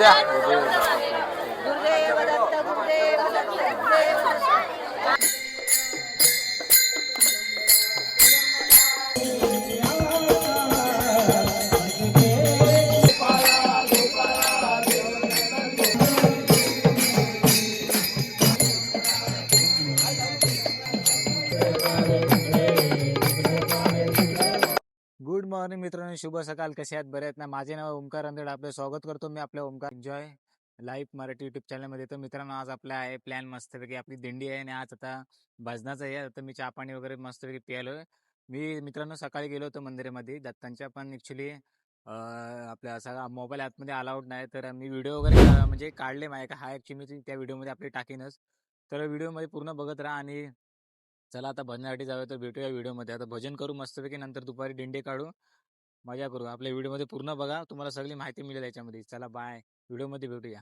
দেখ गुड मित्रांनो शुभ सकाळ कसे आहात? बरे आहेत ना? माझे नाव ओमकार अंधेड आपलं स्वागत करतो मी आपल्या Omkar enjoy live Marathi YouTube चॅनलमध्ये तर मित्रांनो आज आपला आहे प्लॅन मस्तपैकी. आपली दिंडी आहे आणि आज आता भजनाचं आहे. आता मी चहा पाणी वगैरे मस्तपैकी प्यायलो मी मित्रांनो सकाळी गेलो होतो मंदिरामध्ये. दत्तांच्या पण ॲक्च्युली आपल्या सगळा मोबाईल ॲपमध्ये अलाउड नाही. तर मी व्हिडिओ वगैरे म्हणजे काढले माझ्या का? हा ॲक्च्युली मी त्या व्हिडिओमध्ये आपली टाकीनच. तर व्हिडिओमध्ये पूर्ण बघत राहा आणि चला आता भजनासाठी जाऊया. तर भेटूया व्हिडिओमध्ये आता भजन करू मस्तपैकी. नंतर दुपारी दिंडे काढू. मजा करू. आपल्या व्हिडिओमध्ये पूर्ण बघा. तुम्हाला सगळी माहिती मिळेल याच्यामध्ये. चला बाय व्हिडिओमध्ये भेटूया.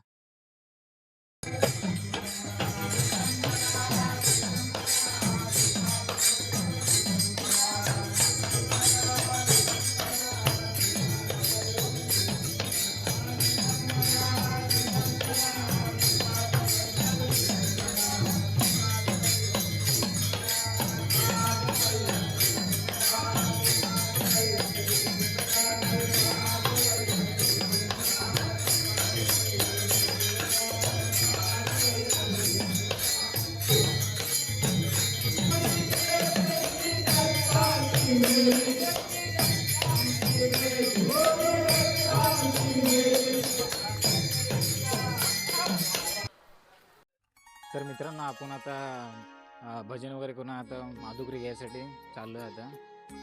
मित्रांनो आपण आता भजन वगैरे करून आता माधुकरी घ्यायसाठी चाललो आहे आता.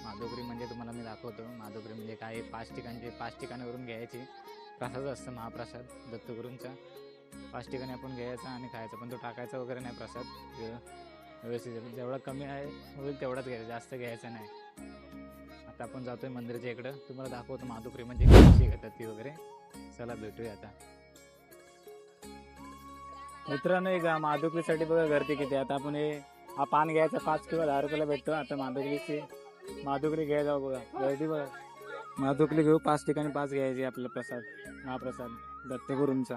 माधुकरी म्हणजे तुम्हाला मी दाखवतो. माधुकरी म्हणजे काय? पाच ठिकाणचे पाच ठिकाणावरून घ्यायची. प्रसाद असतं महाप्रसाद दत्तगुरूंचा. पाच ठिकाणी आपण घ्यायचा आणि खायचा पण तो टाकायचा वगैरे नाही प्रसाद. व्यवस्थित. जेवढा कमी आहे होईल तेवढाच घ्यायचा. जास्त घ्यायचा नाही. आता आपण जातोय मंदिराच्या इकडं. तुम्हाला दाखवतो माधुकरी म्हणजे कशी घेतात ती वगैरे. चला भेटूया आता. मित्रांनो एक माधुकलीसाठी बघा गर्दी किती आता आपण हे हा पान घ्यायचा पाच किंवा दहा रुपयाला भेटतो. आता माधुकलीची माधुकली घ्यायला जाऊ बघा. गर्दी बघा. माधुकली घेऊ पाच ठिकाणी पाच घ्यायची आपला प्रसाद. महाप्रसाद. दत्तगुरूंचा.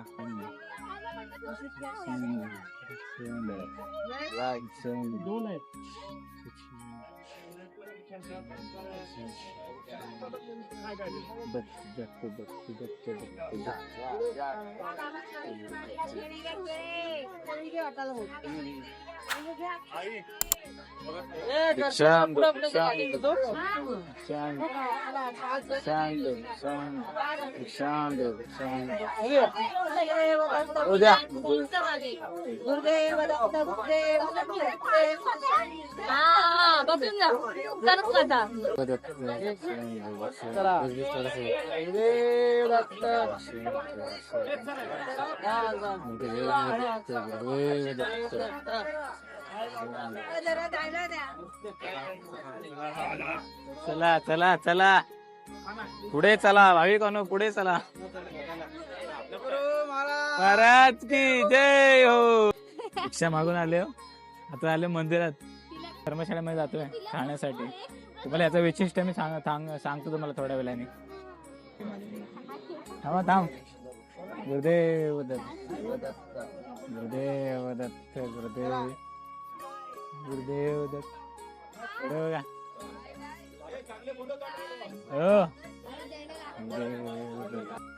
दोन आहेत. Sang sang sang चला चला चला. पुढे चला भाविक अनु पुढे चला. महाराज की जय हो. रिक्षा मागून आले हो. आता आले मंदिरात. धर्मशाळेमध्ये जातोय खाण्यासाठी तुम्हाला याचं वैशिष्ट्य मी सांग सांग सांगतो तुम्हाला थोड्या वेळाने. थांबा थांब. गुरुदेव दत्त. गुरुदेव दत्त गुरुदेव गुरुदेव दत्त. पुढे का हो. गुरुदेव दत्त.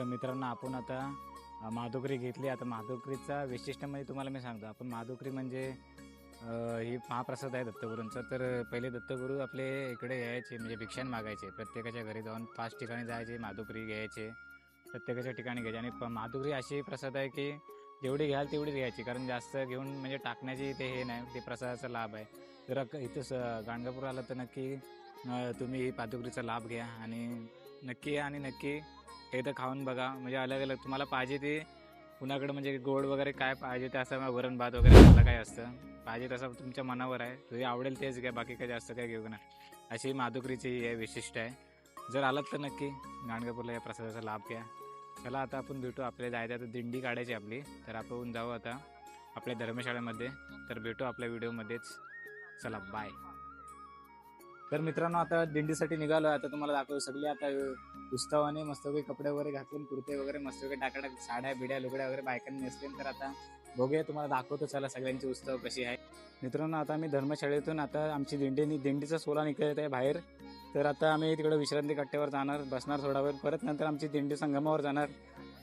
तर मित्रांनो आपण आता अ, माधुकरी घेतली. आता माधुकरीचा वैशिष्ट्य म्हणजे तुम्हाला मी सांगतो. आपण माधुकरी म्हणजे ही महाप्रसाद आहे दत्तगुरूंचा. तर पहिले दत्तगुरू आपले इकडे यायचे म्हणजे भिक्षण मागायचे. प्रत्येकाच्या घरी जाऊन पाच ठिकाणी जायचे माधुकरी घ्यायचे. प्रत्येकाच्या ठिकाणी घ्यायचे. आणि माधुकरी अशी प्रसाद आहे की जेवढी घ्याल तेवढीच घ्यायची. कारण जास्त घेऊन म्हणजे टाकण्याची ते हे नाही ते प्रसादाचा लाभ आहे. जर इथं स- गाणगापूर आलं तर नक्की तुम्ही ही पादुकरीचा लाभ घ्या. आणि नक्की या आणि नक्की एकदा खाऊन बघा. म्हणजे अलग अलग तुम्हाला पाहिजे ते. कुणाकडे म्हणजे गोड वगैरे काय पाहिजे ते असं वरण भात वगैरे असलं काय असतं. पाहिजे तसं तुमच्या मनावर आहे. तुझे आवडेल तेच घ्या. बाकी काय जास्त काय घेऊ नका. अशी माधुकरीची हे विशिष्ट आहे. जर आलात तर नक्की गाणगापूरला या प्रसादाचा लाभ घ्या. चला आता आपण भेटू. आपल्या जायचं आता दिंडी काढायची आपली. तर आपण जाऊ आता आपल्या धर्मशाळेमध्ये. तर भेटू आपल्या व्हिडिओमध्येच चला बाय तर मित्रांनो आता दिंडीसाठी निघालो. आता तुम्हाला दाखवू सगळे आता उत्सवाने मस्तपैकी कपडे वगैरे घातून कुर्ते वगैरे मस्तपैकी टाकाटाक साड्या बिड्या लुगड्या वगैरे बायकांनी नेसले. तर आता बघूया तुम्हाला दाखवतो चला सगळ्यांची उत्सव कशी आहे. मित्रांनो आता आम्ही धर्मशाळेतून आता आमची दिंडी दिंडीचा सोला निघत आहे बाहेर. तर आता आम्ही तिकडे विश्रांती कट्ट्यावर जाणार बसणार थोडा वेळ परत नंतर आमची दिंडी संगमावर जाणार.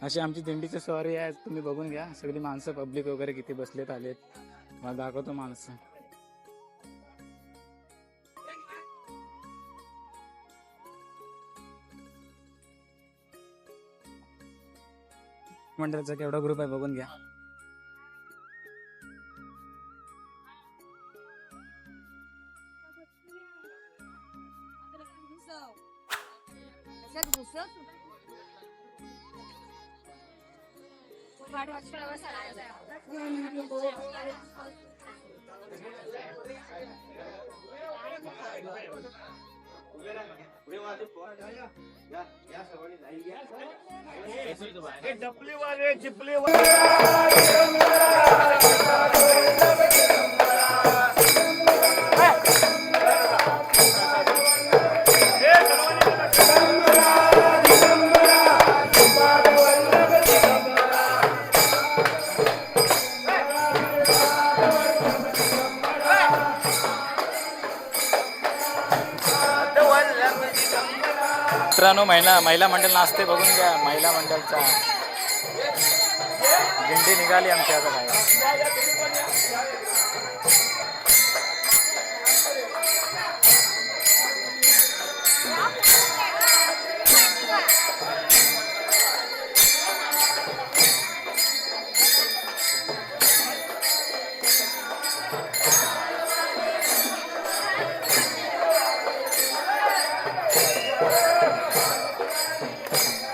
अशी आमची दिंडीची सवारी आहे तुम्ही बघून घ्या. सगळी माणसं पब्लिक वगैरे किती बसलेत आलेत. मला दाखवतो माणसं. मंडळाचा केवढा ग्रुप आहे बघून घ्या. उभे राहा चिपली वाजे मित्रांनो महिला महिला मंडळ नाचते बघून घ्या. महिला मंडळचा दिंडी निघाली आमच्या आता बाहेर. Okay.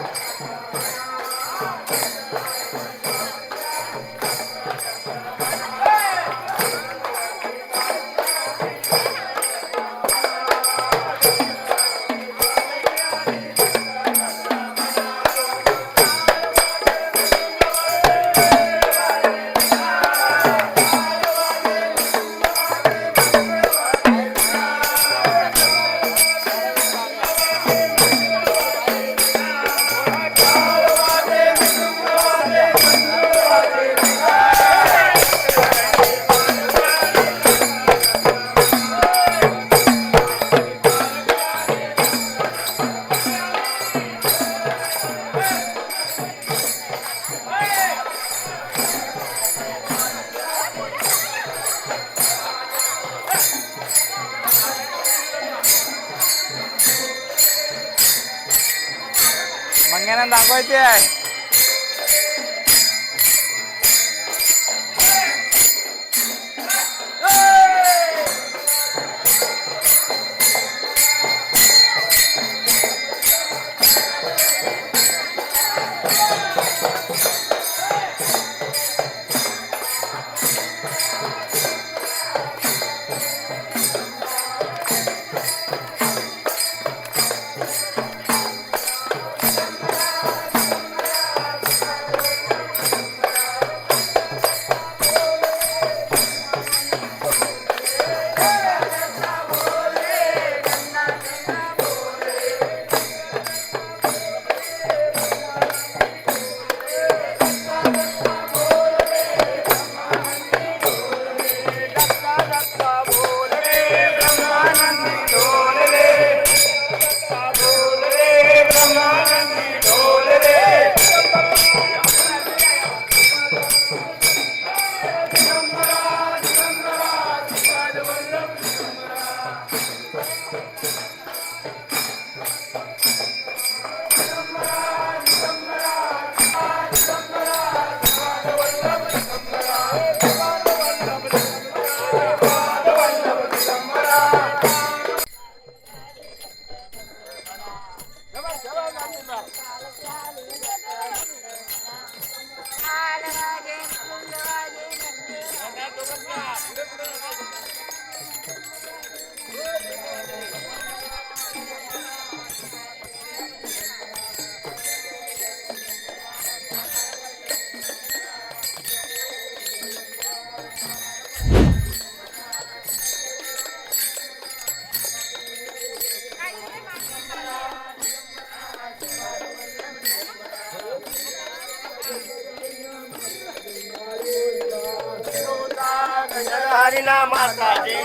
તારીના માતાજી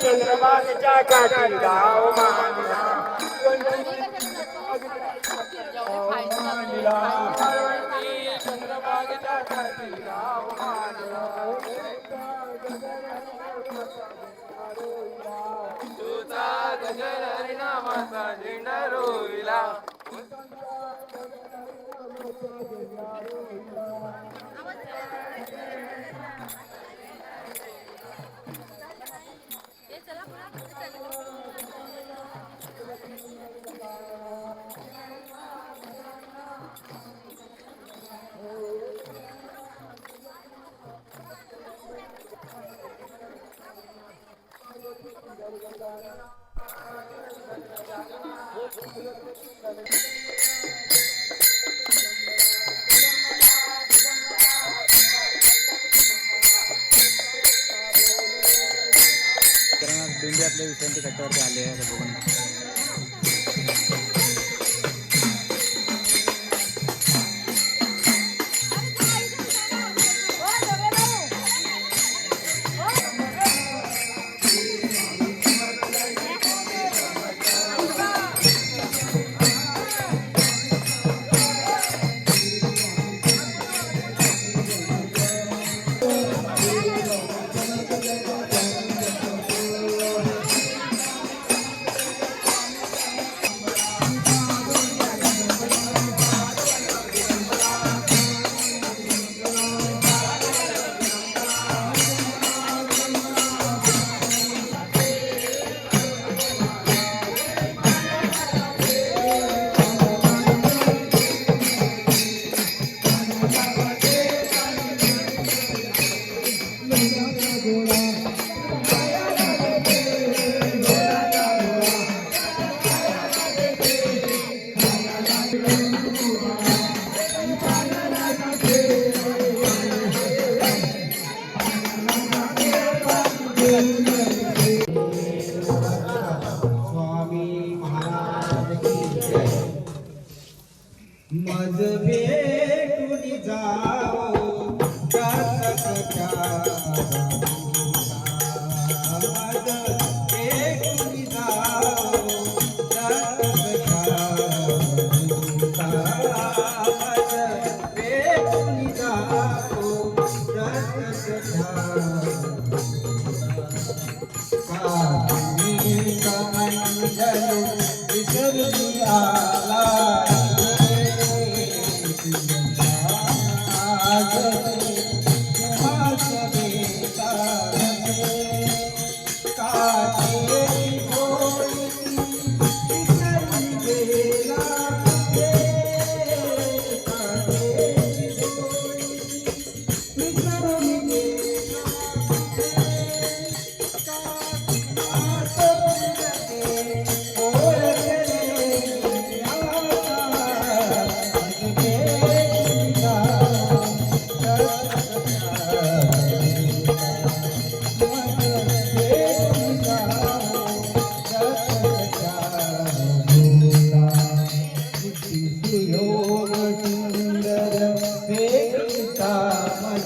ચંદ્રબાગ ચા કાઢી ગાવ માં विश्रांती कट्ट्यावरती आले আমার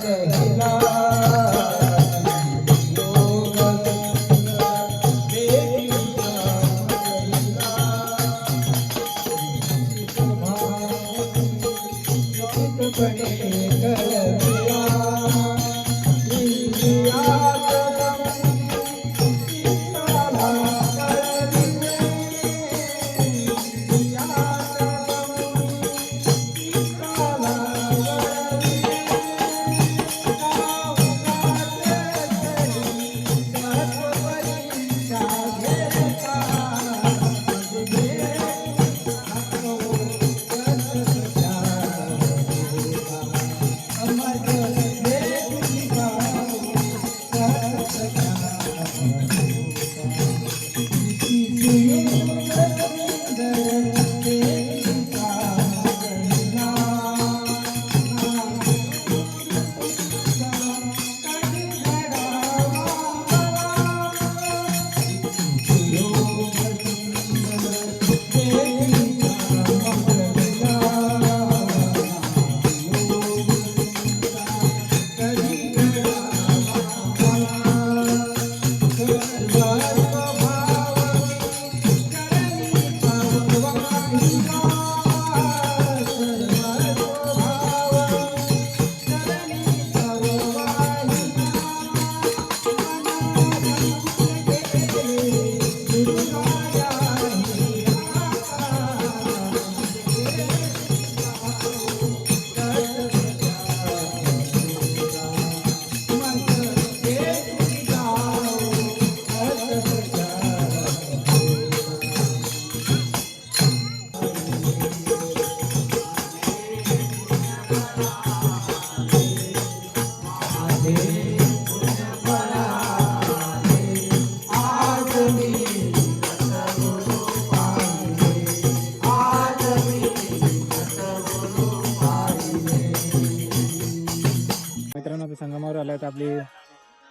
कहला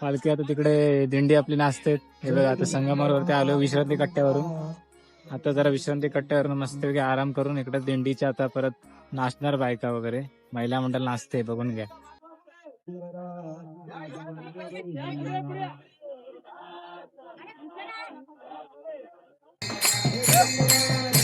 पालखी आता तिकडे दिंडी आपली नाचते हे बघा आता संगमावरती आलो विश्रांती कट्ट्यावरून. आता जरा विश्रांती कट्ट्यावरून मस्तपैकी आराम करून इकडे दिंडीच्या आता परत नाचणार बायका वगैरे. महिला मंडळ नाचते बघून घ्या. Yeah.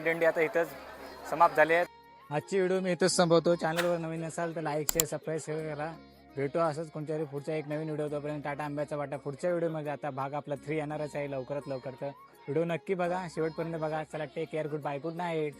आपली दिंडी आता इथंच समाप्त झाले आहेत. आजची व्हिडिओ मी इथंच संपवतो. चॅनलवर नवीन असाल तर लाईक शेअर सबस्क्राईब शेअर करा. भेटू असंच कोणत्यातरी पुढच्या एक नवीन व्हिडिओ तोपर्यंत टाटा आंब्याचा वाटा. पुढच्या व्हिडिओमध्ये आता भाग आपला थ्री येणारच आहे लवकरात लवकर तर. व्हिडिओ नक्की बघा. शेवटपर्यंत बघा. चला take care goodbye good night